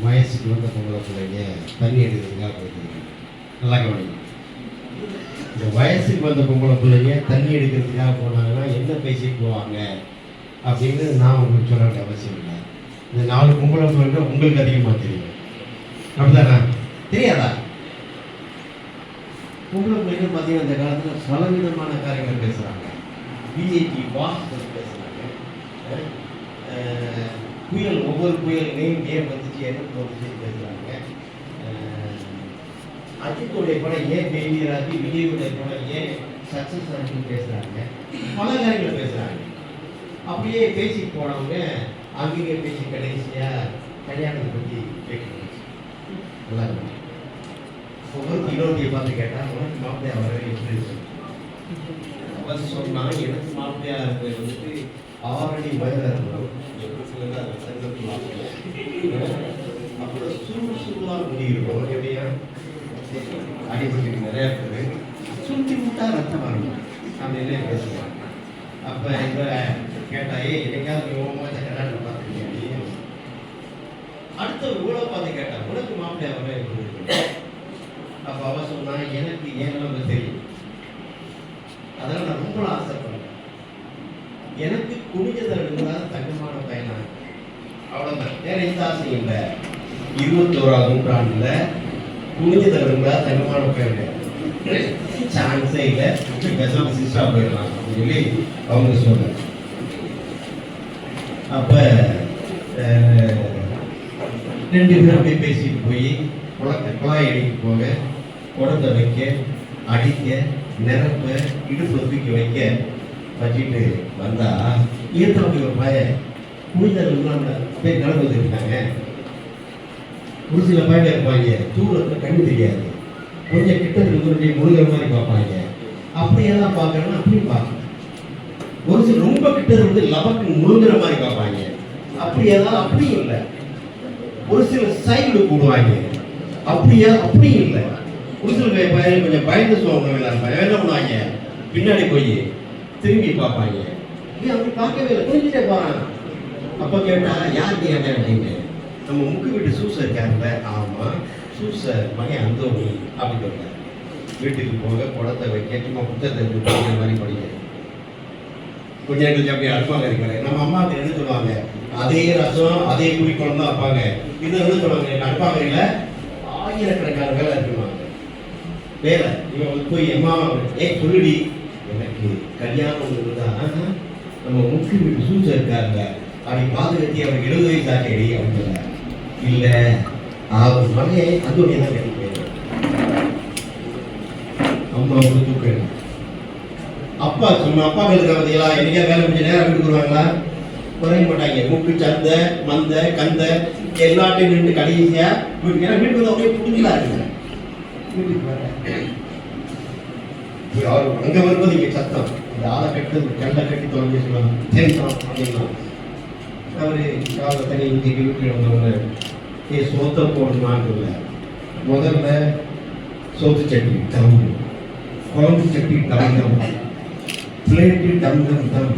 வயசுக்கு வந்த பொம்பளை பிள்ளைங்க தண்ணி எடுக்கிறதுக்காக போயிருக்காங்க நல்லா கவனிங்க. இந்த வயசுக்கு வந்த பொம்பளை பிள்ளைங்க தண்ணி எடுக்கிறதுக்காக போனாங்கன்னா என்ன பேசிட்டு போவாங்க அப்படின்னு நான் உங்களுக்கு சொல்ல வேண்டிய அவசியம் இல்லை. இந்த நாலு பொம்பளை பிள்ளைங்க உங்களுக்கு அதிகமாக தெரியும். அப்படிதானா? தெரியாதா? பொம்பளை பிள்ளைங்க பார்த்தீங்கன்னா இந்த காலத்தில் பலவிதமான காரியங்கள் பேசுகிறாங்க பிஜேபி வாசல் பேசுகிறாங்க புயல் ஒவ்வொரு புயல் நேம் ஏன் பற்றி என்ன போட்டுச்சு பேசுகிறாங்க அஜித்துடைய படம் ஏன் ஃபெயிலியர் ஆகி விஜயுடைய படம் ஏன் சக்ஸஸ் ஆகிட்டு பேசுகிறாங்க பல காரியங்கள் பேசுகிறாங்க அப்படியே பேசி போனவங்க அங்கேயே பேசி கடைசியாக கல்யாணத்தை பற்றி கேட்கணும் நல்லா இருக்கும். ஒவ்வொரு பார்த்து கேட்டால் உனக்கு மாப்பிள்ளையா வரவே எப்படி இருக்கு அவர் சொன்னா எனக்கு மாப்பிள்ளையா இருக்கிறது வந்துட்டு ஆறடி வயதாக இருக்கணும் எப்படி சொல்லுங்க அந்த சங்கத்து மாப்பிள்ளை அப்புறம் சுறுசுறுவாக முடியிருக்கும் எப்படியா? அடிபட்டு நிறைய பேர். சுற்றி விட்டா ரத்தம் வரும். அப்படின்னு பேசுவாங்க அப்போ இவ கேட்டா ஏ என்னைக்காவது நீ ஓமா கல்யாணம் பார்த்துருக்கியா அடுத்த இவ்வளோ பார்த்து கேட்டா உனக்கு எப்படி இருக்கு அப்ப அவ சொன்னா எனக்கு ஏன் நம்ம தெரியும் அதெல்லாம் நான் ரொம்ப ஆசைப்படுறேன் எனக்கு குனிஞ்சதில் இருந்தால் தங்கமான பயனா அவ்வளவுதான் வேற எந்த நூற்றாண்டுல புனித இருந்தால் தனிமான பேருங்க சான்ஸே இல்லை. பேசாம சிஸ்டா போயிடலாம். அப்படின்னு சொல்லி அவங்க சொல்றாங்க. அப்ப அஹ், ரெண்டு பேரும் அப்படியே பேசிட்டு போய் குளத்தை குழாய் அடிக்க போக குடத்தை வைக்க அடிக்க நிரப்ப இடுப்பு தூக்கி வைக்க வச்சுட்டு வந்தா ஈர்த்தவங்க ஒரு பையன் குளிதல் பேர் நடந்து இருக்காங்க ஒரு சில பையன் இருப்பாங்க. தூரத்தில் கண்ணு தெரியாது. கொஞ்சம் கிட்ட இருக்கிற முழுகிற மாதிரி பார்ப்பாங்க. அப்படியெல்லாம் பார்க்கறேன்னா அப்படி பார்க்கணும். ஒரு சில ரொம்ப கிட்ட இருந்து லபக்கு முழுங்குற மாதிரி பார்ப்பாங்க. அப்படியெல்லாம் அப்படியும் இல்லை. ஒரு சில சைடு போடுவாங்க அப்படியா அப்படியும் இல்லை. ஒரு சில பயிர் கொஞ்சம் பயந்து சொல்லுவாங்க என்ன பண்ணுவாங்க? பின்னாடி போய் திரும்பி பார்ப்பாங்க. ஏன் அப்படி பார்க்கவே இல்லை. புரிஞ்சுட்டே போறான். அப்ப கேட்டால் யார் கேட்ட அப்படின்னு. நம்ம முக்கு வீட்டு சூசர் இருக்காருல்ல ஆமா. சூசர் மகன் அந்தோணி அப்படின்னு சொல்றாரு வீட்டுக்கு போக குடத்தை வைக்க சும்மா புத்தகத்தை எடுத்து படிக்கிற மாதிரி படிக்க கொஞ்ச நேரம் கழிச்சு அப்படியே அடுப்பாங்க இருக்கிறேன் நம்ம அம்மாவுக்கு என்ன சொல்லுவாங்க? அதே ரசம் அதே குறிக்கோளம் தான் வைப்பாங்க. இது என்ன சொல்லுவாங்க? எனக்கு அடுப்பாங்க ஆயிரக்கணக்கான வேலை இருக்குவாங்க வேலை. இவன் வந்து போய் அம்மா ஏ சொல்லுடி. எனக்கு கல்யாணம் தான் நம்ம முக்கிய வீட்டு சூச்ச இருக்காருங்க அப்படி பாதுகாத்தி அவருக்கு எழுபது வயசு ஆச்சேடி அப்படின்னு சொன்னார் இல்லை. அவர் மகன் அந்தோனியை தான் கட்டிக்கிறேன் அம்மா ஒரு தூக்கம். அப்பா சும்மா அப்பா இருக்க பார்த்தீங்களா என்னைக்கா வேலை முடிஞ்ச நேரம் வீட்டுக்கு வருவாங்களா? குறைய மாட்டாங்க. மூக்கு சந்தை மந்த கந்த எல்லாத்தையும் நின்று கடைசியா வீட்டுக்கு ஏன்னா வீட்டுக்கு வந்து அப்படியே புடிங்களா இருக்குங்க. வீட்டுக்கு வரேன் அவர் அங்க வரும்போது இங்க சத்தம். இந்த ஆளை கட்டு கல்லை கட்டி தொலைஞ்சு சொல்லுவாங்க தெரியும் அப்படின்னா அவரு காலை தண்ணி ஊற்றி வீட்டில் வந்தவங்க ஏ சோத்தை போடணுமான்னு முதல்ல சோத்து சட்டி தம் குழம்பு சட்டி தம் தம் பிளேட்டு டம் டம்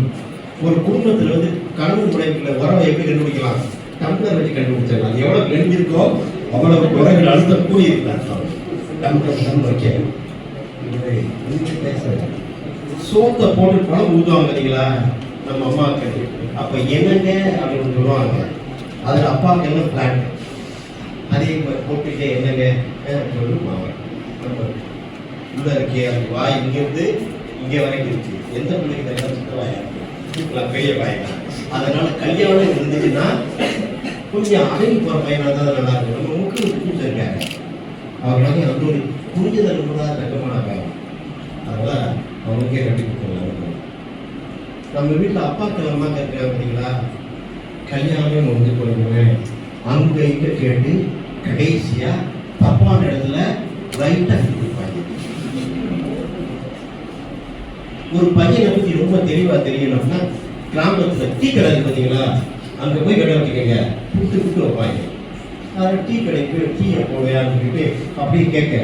ஒரு குடும்பத்தில் வந்து கணவன் முறையில் உறவை எப்படி கண்டுபிடிக்கலாம்? டம்ளர் வச்சு கண்டுபிடிச்சிடலாம். எவ்வளோ நெஞ்சிருக்கோ அவ்வளவு குறை அழுத்தம் கூடி இருக்கலாம் தம் டம் டம் வைக்க சோத்தை போட்டு பணம் ஊதுவாங்க பார்த்தீங்களா நம்ம அம்மாவுக்கு. அப்போ என்னங்க அப்படின்னு சொல்லுவாங்க. அதில் அப்பாவுக்கு என்ன பிளான் அதே மாதிரி என்னங்க? சொல்லுவாங்க சொல்லு உள்ள இருக்கே அது வாய் இங்கேருந்து இங்கே வரைக்கும் இருக்கு. எந்த பிள்ளைக்கு தான் சின்ன வாயா? இருக்கு பெரிய வாயா. அதனால கல்யாணம் இருந்துச்சுன்னா கொஞ்சம் அடங்கி போகிற பையனாக தான் நல்லா இருக்கும். நம்ம முக்கிய பூஜை இருக்காங்க அவர்களாக அந்த ஒரு புரிஞ்சதல் கூட ரகமான காலம் அதனால் அவனுக்கே கட்டி கொடுத்துருவாங்க நம்ம வீட்டில் அப்பா அம்மாக்கள் இருக்காங்க பார்த்தீங்களா கல்யாணமே முடிஞ்சு போயிடுவேன் அங்க கேட்டு கடைசியா தப்பான இடத்துல ரைட்டாக கொடுப்பாங்க ஒரு பையனை பத்தி ரொம்ப தெளிவா தெரியணும்னா கிராமத்துல டீ கடை பார்த்தீங்களா அங்க போய் கடை வச்சுக்கோங்க. புட்டு புட்டு வைப்பாங்க. அது டீ கடைக்கு டீயை போடுவேன்னு சொல்லிட்டு அப்படியே கேட்க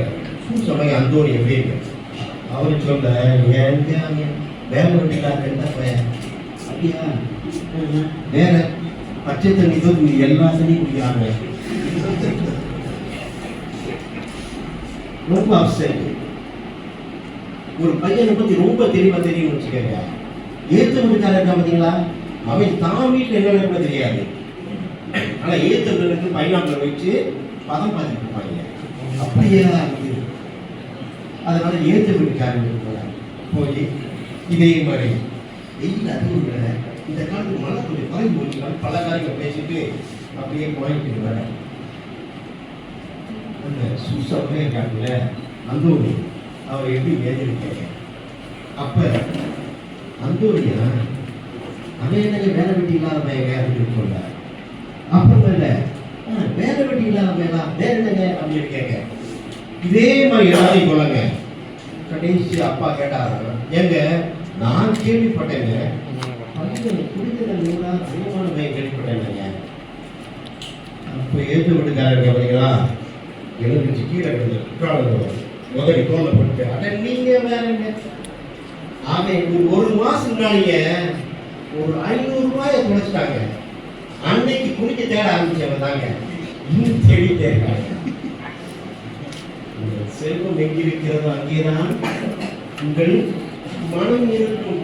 சொல்லுங்க அந்தோணி எப்படி இருக்கு அவரு சொல்ல ஏங்க பெங்களூர் விழாக்கள் தான் போயேன். அப்படியா? வேற பச்சை தண்ணி தான் நீ எல்லா தண்ணியும் குடிக்கிறாங்க ரொம்ப அப்செட் ஒரு பையனை பத்தி ரொம்ப தெளிவா தெரியும் வச்சுக்கோங்க. ஏத்து வீட்டுக்காரர் இருக்கா பார்த்தீங்களா அவன் தான் வீட்டில் என்ன தெரியாது. ஆனா ஏத்து வீட்டுக்கு வச்சு பதம் பார்த்துட்டு இருப்பாங்க. அப்படியே தான் இருக்குது. அதனால ஏத்து வீட்டுக்காரர் போய் இதே மாதிரி வெயில் அதிகம் இல்லை இந்த காலத்துக்கு மழை கொஞ்சம் குறைஞ்சு போச்சுனாலும் பல காரியங்கள் பேசிட்டு அப்படியே போயிட்டு வர அந்த சுசமே இருக்காங்கல்ல அந்தோனி அவர் எப்படி ஏதிருக்காங்க அப்ப அந்தோணியா அவன் என்னங்க வேலை வெட்டி இல்லாத பையங்க? அப்படின்னு சொல்ல அப்புறமேல "ஆ, வேலை வெட்டி இல்லாத பையனா? வேற என்னங்க? அப்படின்னு கேட்க இதே மாதிரி எல்லாரையும் சொல்லுங்க கடைசி அப்பா கேட்டாரு ஏங்க நான் கேள்விப்பட்டேங்க. பையன் குடிக்கிற நூலா அதிகமான பையன் கேள்விப்பட்டேங்க. அப்போ ஏற்று வீட்டுக்காரர் இருக்க பார்த்தீங்களா எழுந்துச்சு கீழே விழுந்து குற்றாலம் முதலி தோல்ல போட்டு. அட நீங்க வேறங்க. அவன் ஒரு ஒரு மாசம் முன்னாடியே ஒரு ஐநூறு ரூபாயை குறைச்சிட்டாங்க அன்னைக்கு குடிக்க தேட ஆரம்பிச்சவங்க தாங்க. இன்னும் தேடிட்டே இருக்காங்க உங்கள் செல்வம் எங்கிருக்கிறதோ அங்கேதான். உங்கள் மனம் இருக்கும்.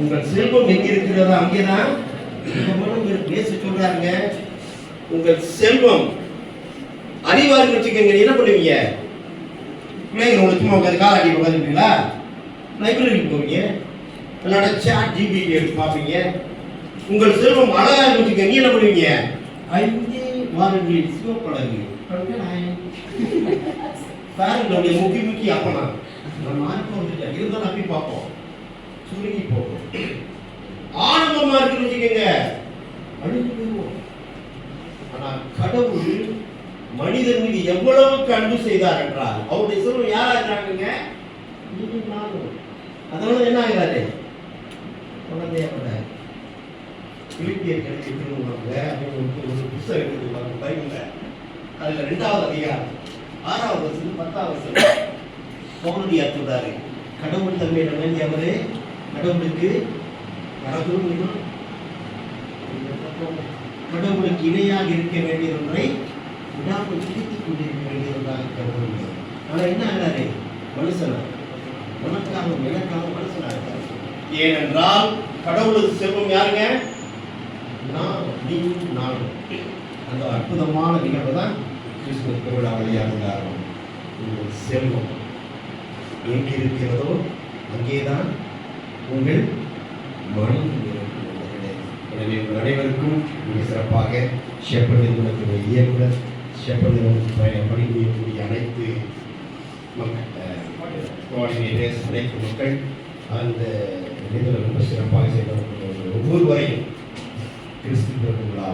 உங்கள் செல்வம் எங்கிருக்கிறதோ அங்கேதான். உங்கள் மனம் பேச சொல்றாருங்க. உங்கள் செல்வம் அறிவாளி வச்சுக்கோங்க. என்ன பண்ணுவீங்க? பிள்ளைங்க உங்களுக்கு சும்மா உட்காந்து காலாட்டி உட்காந்துருப்பீங்களா லைப்ரரிக்கு போவீங்க. இல்லாட்டா சாட் ஜிபிடி எடுத்து பார்ப்பீங்க. உங்கள் செல்வம் அழகா இருந்துச்சுங்க நீ என்ன பண்ணுவீங்க? ஐந்து வாரங்களில் சிவப்பழகு. பாருங்களுடைய முக்கி முக்கி அப்பனா நம்ம மார்க்கம் வந்துட்டு. இருந்தாலும் அப்படி பார்ப்போம். சுருங்கி போகும். ஆணவமா இருக்குன்னு வச்சுக்கோங்க. அழுது போயிடுவோம் ஆனா கடவுள் மனிதன் மீது எவ்வளவு அன்பு செய்தார் என்றால் அவருடைய செல்வம் யாரா இருக்கிறாங்க நீங்களும் நானும் அதனால என்ன ஆகிறாரு? குழந்தையப்பட பிலிப்பியர் கணக்கு திருமணங்க அப்படின்னு ஒரு புத்தகம் எடுத்துருக்காங்க பைபிள்ல அதுல ரெண்டாவது அதிகாரம். ஆறாவது வசனம் பத்தாவது வசனம் பவுனடியார் சொல்றாரு கடவுள் தன்மையிட வேண்டிய அவரே. கடவுளுக்கு கடவுள் கடவுளுக்கு இணையாக இருக்க வேண்டிய ஒன்றை விடாமல் பிடித்துக் கொண்டிருக்க வேண்டிய ஒன்றாக கடவுள் ஆனால் என்ன ஆகிறாரு? மனுஷனா. உனக்காக எனக்காக மனுஷனா இருக்காரு. ஏனென்றால் கடவுளுக்கு செல்வம் யாருங்க? நான் நீ நானும். அந்த அற்புதமான நிகழ்வு தான் திருவிழா வழியாக உண்டாகும் உங்கள் செல்வம் எங்கே இருக்கிறதோ அங்கேதான் உங்கள் மனம் எனவே உங்கள் அனைவருக்கும் மிக சிறப்பாக ஷெப்பர்ட் நிறுவனத்துடைய இயக்குனர் ஷெப்பர்ட் நிறுவனத்தில் பணிபுரியக்கூடிய அனைத்து கோஆர்டினேட்டர்ஸ் அனைத்து மக்கள் அந்த நிறுவனம் ரொம்ப சிறப்பாக செய்த ஒவ்வொருவரையும் கிறிஸ்து பிறப்பு விழா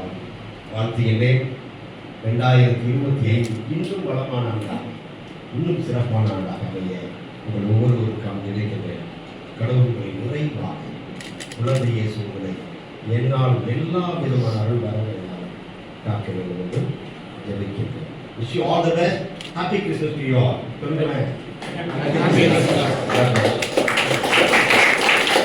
வாழ்த்துகின்றேன். ரெண்டாயிரத்தி இருபத்தி ஐந்து இன்னும் வளமான ஆண்டாக இன்னும் சிறப்பான ஆண்டாக அமைய உங்கள் ஒவ்வொருவருக்கும் நினைக்கின்றேன் கடவுளுடைய நிறைவாக குழந்தை இயேசு உங்களை என்னால் எல்லா விதமான அருள் வரவேற்றால் காக்க வேண்டும் என்று ஜெபிக்கின்றேன் the best. Happy Christmas to you all. சொல்லுங்களேன்.